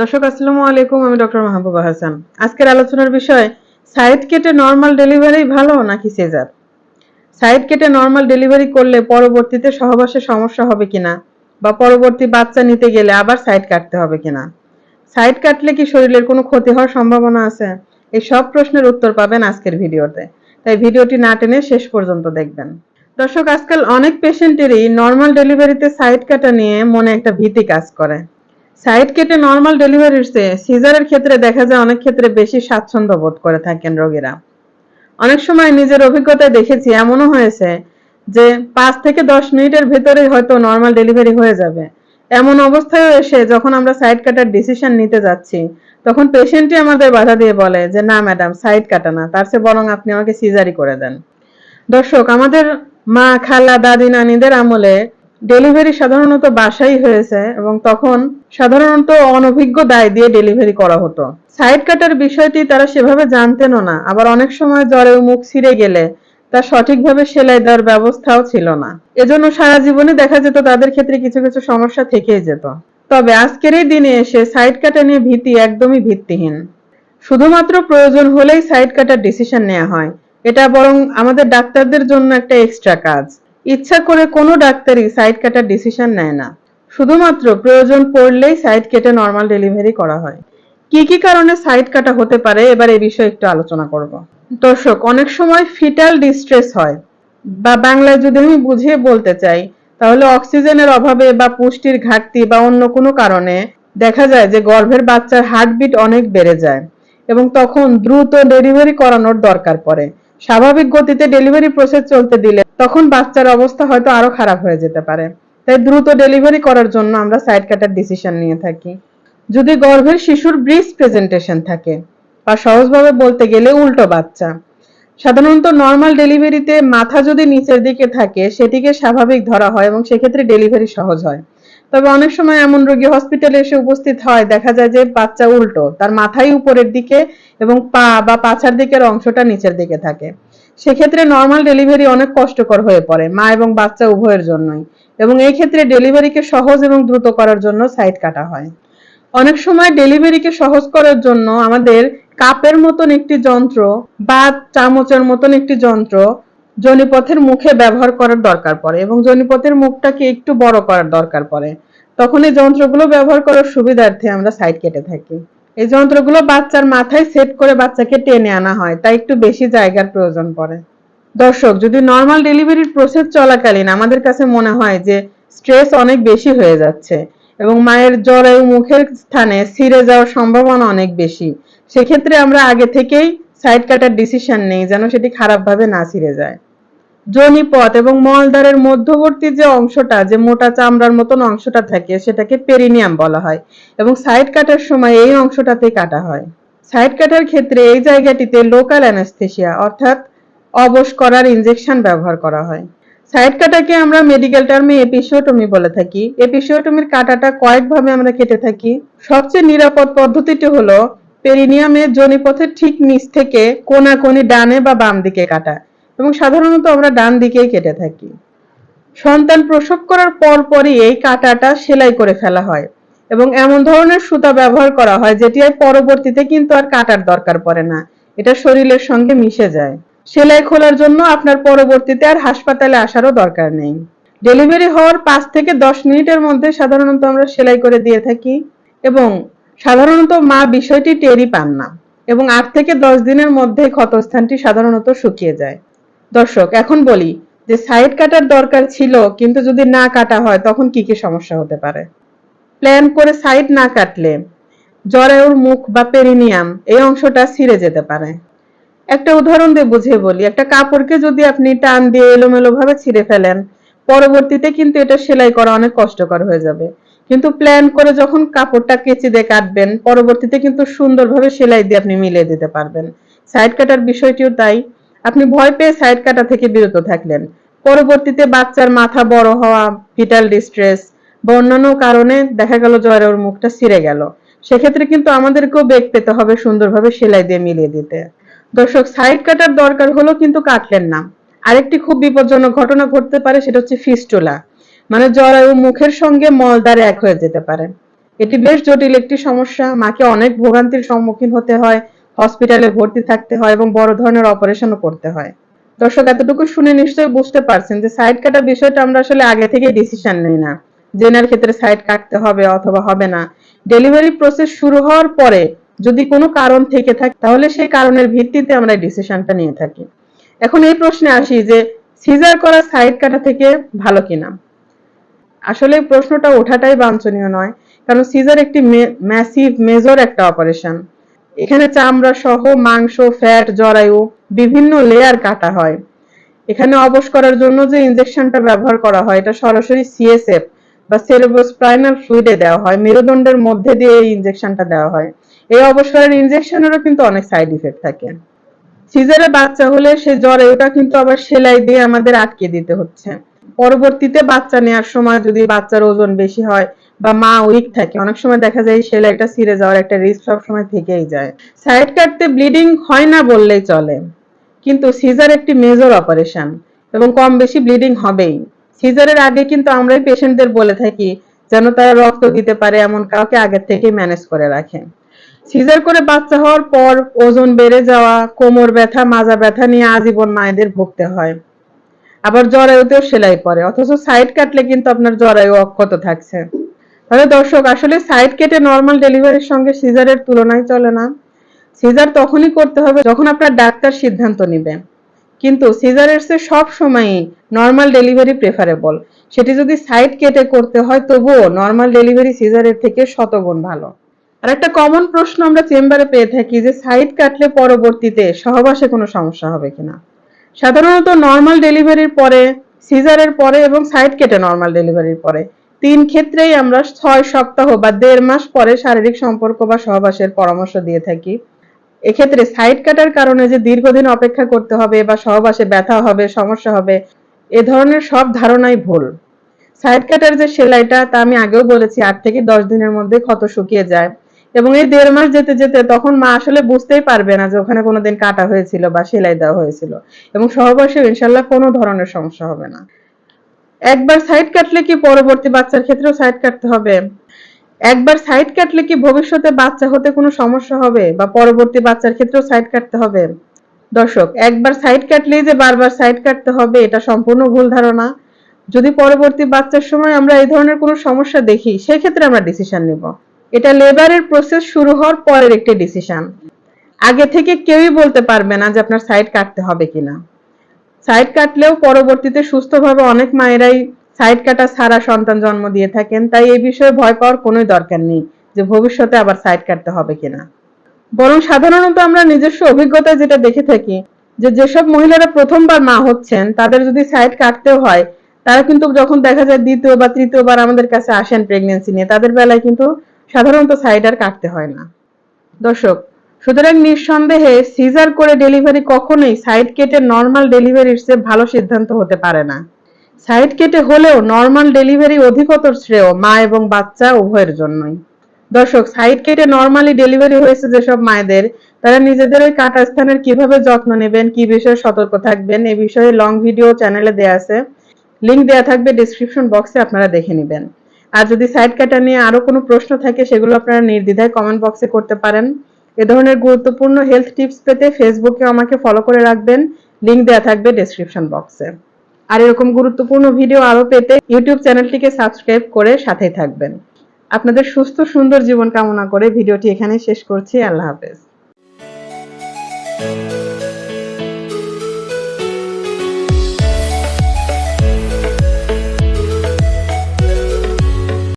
দর্শক, আসসালামু আলাইকুম, আমি ডক্টর মাহবুবা হাসান। আজকের আলোচনার বিষয় সাইড কেটে নর্মাল ডেলিভারি ভালো নাকি সিজার সাইড কেটে নর্মাল ডেলিভারি করলে পরবর্তীতে সহবাসে সমস্যা হবে কিনা? বা পরবর্তী বাচ্চা নিতে গেলে আবার সাইড কাটতে হবে কিনা? সাইড কাটলে কি শরীরের কোনো ক্ষতি হওয়ার সম্ভাবনা আছে? এই সব প্রশ্নের উত্তর পাবেন আজকের ভিডিওতে। তাই ভিডিওটি না টেনে শেষ পর্যন্ত দেখবেন। দর্শক, আজকাল অনেক পেশেন্টেরই নর্মাল ডেলিভারিতে সাইড কাটা নিয়ে মনে একটা ভীতি কাজ করে। সাইড কেটে নর্মাল ডেলিভারির চেয়ে সিজারের ক্ষেত্রে দেখা যায় অনেক ক্ষেত্রে বেশি স্বাচ্ছন্দ্য বোধ করে থাকেন রোগীরা। অনেক সময় নিজের অভিজ্ঞতায় দেখেছি, এমনও হয়েছে যে পাঁচ থেকে দশ মিনিটের ভেতরে হয়তো নর্মাল ডেলিভারি হয়ে যাবে। এমন অবস্থায় এসে যখন আমরা সাইড কাটার ডিসিশন নিতে যাচ্ছি, তখন পেশেন্টই আমাদের বাধা দিয়ে বলে যে, না ম্যাডাম সাইড কাটা না। তার চেয়ে বরং আপনি আমাকে সিজারি করে দেন। দর্শক, আমাদের মা, খালা, দাদি, নানিদের আমলে ডেলিভারি সাধারণত বাসাই হয়েছে এবং তখন সাধারণত অনভিজ্ঞ দায় দিয়ে ডেলিভারি করা হতো। সাইড কাটার বিষয়টি তারা সেভাবে জানতেনও না। আবার অনেক সময় জ্বরে মুখ ছিঁড়ে গেলে তা সঠিকভাবে সেলাই দেওয়ার ব্যবস্থাও ছিল না। এজন্য সারা জীবনে দেখা যেত তাদের ক্ষেত্রে কিছু কিছু সমস্যা থেকেই যেত। তবে আজকের এই দিনে এসে সাইড কাটা নিয়ে ভীতি একদমই ভিত্তিহীন। শুধুমাত্র প্রয়োজন হলেই সাইড কাটার ডিসিশন নেওয়া হয়। এটা বরং আমাদের ডাক্তারদের জন্য একটা এক্সট্রা কাজ। ইচ্ছা করে কোনো ডাক্তারই সাইড কাটার ডিসিশন নেয় না। শুধুমাত্র প্রয়োজন পড়লেই সাইড কেটে নর্মাল ডেলিভারি করা হয়। কি কি কারণে সাইড কাটা হতে পারে এবার এই বিষয়ে একটু আলোচনা করব। দর্শক, অনেক সময় ফিটাল ডিস্ট্রেস হয়। বা বাংলায় যদি আমি বুঝিয়ে বলতে চাই, তাহলে অক্সিজেনের অভাবে বা পুষ্টির ঘাটতি বা অন্য কোনো কারণে দেখা যায় যে গর্ভের বাচ্চার হার্টবিট অনেক বেড়ে যায় এবং তখন দ্রুত ডেলিভারি করানোর দরকার পড়ে। স্বাভাবিক গতিতে ডেলিভারি প্রসেস চলতে দিলে তখন বাচ্চার অবস্থা হয়তো আরও খারাপ হয়ে যেতে পারে। তাই দ্রুত ডেলিভারি করার জন্য আমরা সাইড কাটার ডিসিশন নিয়ে থাকি। যদি গর্ভের শিশুর ব্রিজ প্রেজেন্টেশন থাকে বা সহজভাবে বলতে গেলে উল্টো বাচ্চা, সাধারণত নর্মাল ডেলিভারিতে মাথা যদি নিচের দিকে থাকে, সেটিকে স্বাভাবিক ধরা হয় এবং সেক্ষেত্রে ডেলিভারি সহজ হয়। তবে অনেক সময় এমন রোগী হসপিটালে এসে উপস্থিত হয়। দেখা যায় যে বাচ্চা উল্টো, তার মাথাই উপরের দিকে এবং পা বা পাছার দিকের অংশটা নিচের দিকে থাকে। সেক্ষেত্রে নর্মাল ডেলিভারি অনেক কষ্টকর হয়ে পড়ে, মা এবং বাচ্চা উভয়ের জন্যই। এবং এই ক্ষেত্রে ডেলিভারিকে সহজ এবং দ্রুত করার জন্য সাইড কাটা হয়। অনেক সময় ডেলিভারিকে সহজ করার জন্য আমাদের কাপের মতন একটি যন্ত্র বা চামচের মতন একটি যন্ত্র জনিপথের মুখে ব্যবহার করার দরকার পড়ে এবং জনিপথের মুখটাকে একটু বড় করার দরকার পড়ে। তখন এই যন্ত্রগুলো ব্যবহার করার সুবিধার্থে আমরা সাইড কেটে থাকি। এই যন্ত্রগুলো বাচ্চার মাথায় সেট করে বাচ্চাকে টেনে আনা হয়, তাই একটু বেশি জায়গার প্রয়োজন পড়ে। দর্শক, যদি নর্মাল ডেলিভারির প্রসেস চলাকালীন আমাদের কাছে মনে হয় যে স্ট্রেস অনেক বেশি হয়ে যাচ্ছে এবং মায়ের জরায়ু মুখের স্থানে ছিঁড়ে যাওয়ার সম্ভাবনা অনেক বেশি, সেক্ষেত্রে আমরা আগে থেকেই সাইড কাটার ডিসিশন নেই, যেন সেটি খারাপভাবে না ছিঁড়ে যায়। যোনিপথ এবং মলদ্বারের মধ্যবর্তী যে অংশটা, যে মোটা চামড়ার মতন অংশটা থাকে, সেটাকে পেরিনিয়াম বলা হয় এবং সাইড কাটার সময় এই অংশটাতে কাটা হয়। সাইড কাটার ক্ষেত্রে এই জায়গাটিতে লোকাল অ্যানাস্থেশিয়া অর্থাৎ অবশ করার ইনজেকশন ব্যবহার করা হয়। সাইড কাটাকে আমরা মেডিকেল টার্মে এপিসিওটমি বলে থাকি। এপিসিওটমির কাটাটা কয়েকভাবে আমরা কেটে থাকি। সবচেয়ে নিরাপদ পদ্ধতিটি হলো পেরিনিয়ামের জনিপথের ঠিক নিচ থেকে কোনাকুনি ডানে বা বাম দিকে কাটা এবং সাধারণত আমরা ডান দিকেই কেটে থাকি। সন্তান প্রসব করার পরপরই এই কাটাটা সেলাই করে ফেলা হয় এবং এমন ধরনের সুতা ব্যবহার করা হয় যেটি আর পরবর্তীতে কিন্তু আর কাটার দরকার পড়ে না। এটা শরীরের সঙ্গে মিশে যায়। সেলাই খোলার জন্য আপনার পরবর্তীতে আর হাসপাতালে আসারও দরকার নেই। ডেলিভারি হওয়ার পাঁচ থেকে দশ মিনিটের মধ্যে সাধারণত আমরা সেলাই করে দিয়ে থাকি এবং সাধারণত মা বিষয়টি টেরই পান না এবং আট থেকে দশ দিনের মধ্যে ক্ষতস্থানটি সাধারণত শুকিয়ে যায়। দর্শক, এখন বলি যে সাইড কাটার দরকার ছিল, কিন্তু যদি না কাটা হয়, তখন কি কি সমস্যা হতে পারে? প্ল্যান করে সাইড না কাটলে জরায়ুর মুখ বা পেরিনিয়াম এই অংশটা ছিঁড়ে যেতে পারে। একটা উদাহরণ দিয়ে বুঝিয়ে বলি, একটা কাপড়কে যদি আপনি টান দিয়ে এলোমেলো ভাবে ছিঁড়ে ফেলেন, পরবর্তীতে কিন্তু এটা সেলাই করা অনেক কষ্টকর হয়ে যাবে। কিন্তু প্ল্যান করে যখন কাপড়টা কেচি দিয়ে কাটবেন, পরবর্তীতে কিন্তু সুন্দরভাবে সেলাই দিয়ে আপনি মিলিয়ে দিতে পারবেন। সাইড কাটার বিষয়টিও তাই। আপনি ভয় পেয়ে সাইড কাটা থেকে বিরত থাকলেন। পরবর্তীতে বাচ্চার মাথা বড় হওয়া ভিটাল ডিস্ট্রেস বা কারণে দেখা গেল জ্বরে ওর মুখটা ছিঁড়ে গেল। সেক্ষেত্রে কিন্তু আমাদেরকেও বেগ পেতে হবে সুন্দরভাবে সেলাই দিয়ে মিলিয়ে দিতে। দর্শক সাইড কাটার দরকার হলো কিন্তু কাটলেন না। আরেকটি খুব বিপজ্জনক ঘটনা ঘটতে পারে, সেটা হচ্ছে ফিস্টুলা। মানে জরায়ু মুখের সঙ্গে মলদ্বার এক হয়ে যেতে পারে। এটি বেশ জটিল একটি সমস্যা। মাকে অনেক ভোগান্তির সম্মুখীন হতে হয়, হসপিটালে ভর্তি থাকতে হয় এবং বড় ধরনের অপারেশনও করতে হয়। দর্শক, এতটুকু শুনে নিশ্চয়ই বুঝতে পারছেন যে সাইড কাটা বিষয়টা আমরা আসলে আগে থেকে ডিসিশন নেই না। জেনার ক্ষেত্রে সাইড কাটতে হবে অথবা হবে না। ডেলিভারি প্রসেস শুরু হওয়ার পরে যদি কোনো কারণ থেকে থাকে, তাহলে সেই কারণের ভিত্তিতে আমরা ডিসিশনটা নিয়ে থাকি। এখন এই প্রশ্নে আসি যে, সিজার করা সাইড কাটা থেকে ভালো কিনা? আসলে প্রশ্নটা ওঠাটাই বাঞ্ছনীয় নয়, কারণ সিজার একটি ম্যাসিভ মেজর একটা অপারেশন এখানে চামড়া সহ মাংস ফ্যাট জরায়ু, বিভিন্ন লেয়ার কাটা হয়। এখানে অবশ করার জন্য যে ইনজেকশনটা ব্যবহার করা হয়, এটা সরাসরি সিএসএফ বা সেরেব্রোস্পাইনাল ফ্লুইডে দেওয়া হয়, মেরুদণ্ডের মধ্যে দিয়ে এই ইনজেকশনটা দেওয়া হয়। এই অবসরের ইনজেকশনেরও কিন্তু অনেক সাইড ইফেক্ট থাকে। সিজারে বাচ্চা হলে সে জ্বরে ওটা কিন্তু আবার সেলাই দিয়ে আমাদের আটকে দিতে হচ্ছে। পরবর্তীতে বাচ্চা নেওয়ার সময় যদি বাচ্চার ওজন বেশি হয় বা মা উইক থাকে, অনেক সময় দেখা যায় এই সেলাইটা ছিঁড়ে যাওয়ার একটা রিস্ক সবসময় থেকেই যায়। সাইড কাটতে ব্লিডিং হয় না বললেই চলে, কিন্তু সিজার একটি মেজর অপারেশন এবং কম বেশি ব্লিডিং হবেই। সিজারের আগে কিন্তু আমরাই পেশেন্টদের বলে থাকি যেন তারা রক্ত দিতে পারে, এমন কাউকে আগের থেকে ম্যানেজ করে রাখে। সিজার করে বাচ্চা হওয়ার পর ওজন বেড়ে যাওয়া, কোমর ব্যথা, মাজা ব্যথা নিয়ে আজীবন মায়েদের ভুগতে হয়। আবার জরায়ুতেও সেলাই পড়ে অথচ সাইড কাটলে কিন্তু আপনার জরায়ু অক্ষত থাকছে। তাহলে দর্শক, আসলে সাইড কেটে নর্মাল ডেলিভারির সঙ্গে সিজারের তুলনায় চলে না। সিজার তখনই করতে হবে যখন আপনার ডাক্তার সিদ্ধান্ত নেবে। কিন্তু সিজারের সে সব সময়ই নর্মাল ডেলিভারি প্রেফারেবল সেটি যদি সাইড কেটে করতে হয়, তবুও নর্মাল ডেলিভারি সিজারের থেকে শতগুণ ভালো। আর একটা কমন প্রশ্ন আমরা চেম্বারে পেয়ে থাকি যে সাইড কাটলে পরবর্তীতে সহবাসে কোনো সমস্যা হবে কিনা। সাধারণত নর্মাল ডেলিভারির পরে সিজারের পরে এবং সাইড কেটে নর্মাল ডেলিভারির পরে। তিন ক্ষেত্রেই আমরা ছয় সপ্তাহ বা দেড় মাস পরে শারীরিক সম্পর্ক বা সহবাসের পরামর্শ দিয়ে থাকি। এক্ষেত্রে সাইড কাটার কারণে যে দীর্ঘদিন অপেক্ষা করতে হবে বা সহবাসে ব্যথা হবে, সমস্যা হবে, এ ধরনের সব ধারণাই ভুল। সাইড কাটার যে সেলাইটা, তা আমি আগেও বলেছি, আট থেকে দশ দিনের মধ্যে ক্ষত শুকিয়ে যায়। এবং এই দেড় মাস যেতে যেতে তখন মা আসলে বুঝতেই পারবে না যে ওখানে কোনোদিন কাটা হয়েছিল বা সেলাই দেওয়া হয়েছিল। এবং সহবাসে ইনশাল্লাহ কোনো ধরনের সমস্যা হবে না। একবার সাইড কাটলে কি পরবর্তী বাচ্চার ক্ষেত্রেও সাইড কাটতে হবে? একবার সাইড কাটলে কি ভবিষ্যতে বাচ্চা হতে কোনো সমস্যা হবে বা পরবর্তী বাচ্চার ক্ষেত্রেও সাইড কাটতে হবে? দর্শক, একবার সাইড কাটলেই যে বারবার সাইড কাটতে হবে, এটা সম্পূর্ণ ভুল ধারণা। যদি পরবর্তী বাচ্চার সময় আমরা এই ধরনের কোনো সমস্যা দেখি, সেক্ষেত্রে আমরা ডিসিশন নিব। এটা লেবারের প্রসেস শুরু হওয়ার পরের একটি ডিসিশন আগে থেকে কেউই বলতে পারবে না যে আপনার সাইড কাটতে হবে কিনা। সাইড কাটলেও পরবর্তীতে সুস্থভাবে অনেক মায়েরাই সাইড কাটা ছাড়া সন্তান জন্ম দিয়ে থাকেন, তাই এই বিষয়ে ভয় পাওয়ার কোনোই দরকার নেই যে ভবিষ্যতে আবার সাইড কাটতে হবে কিনা। বরং সাধারণত আমরা নিজস্ব অভিজ্ঞতায় যেটা দেখে থাকি যে যেসব মহিলারা প্রথমবার মা হচ্ছেন, তাদের যদি সাইড কাটতেও হয়, তারা কিন্তু যখন দেখা যায় দ্বিতীয় বা তৃতীয়বার আমাদের কাছে আসেন প্রেগনেন্সি নিয়ে, তাদের বেলায় কিন্তু সাধারণত সাইড আর কাটতে হয় না। দর্শক, সুতরাং নিঃসন্দেহে সিজার করে ডেলিভারি কখনোই সাইড কেটে নর্মাল ডেলিভারির চেয়ে ভালো সিদ্ধান্ত হতে পারে না। সাইড কেটে হলেও নর্মাল ডেলিভারি অধিকতর শ্রেয় মা এবং বাচ্চা উভয়ের জন্যই। দর্শক সাইড কেটে নর্মালি ডেলিভারি হয়েছে যেসব মায়েদের, তারা নিজেদের ওই কাটা স্থানের কীভাবে যত্ন নেবেন, কি বিষয়ে সতর্ক থাকবেন, এ বিষয়ে লং ভিডিও চ্যানেলে দেয়া আছে। লিংক দেয়া থাকবে ডিসক্রিপশন বক্সে আপনারা দেখে নেবেন। আর যদি সাইড কাটা নিয়ে আরও কোনো প্রশ্ন থাকে, সেগুলো আপনারা নির্দ্বিধায় কমেন্ট বক্সে করতে পারেন। এ ধরনের গুরুত্বপূর্ণ হেলথ টিপস পেতে ফেসবুকে আমাকে ফলো করে রাখবেন। লিংক দেওয়া থাকবে ডেসক্রিপশন বক্সে আর এরকম গুরুত্বপূর্ণ ভিডিও আরও পেতে ইউটিউব চ্যানেলটিকে সাবস্ক্রাইব করে সাথেই থাকবেন। আপনাদের সুস্থ, সুন্দর জীবন কামনা করে ভিডিওটি এখানে শেষ করছি। আল্লাহ হাফেজ।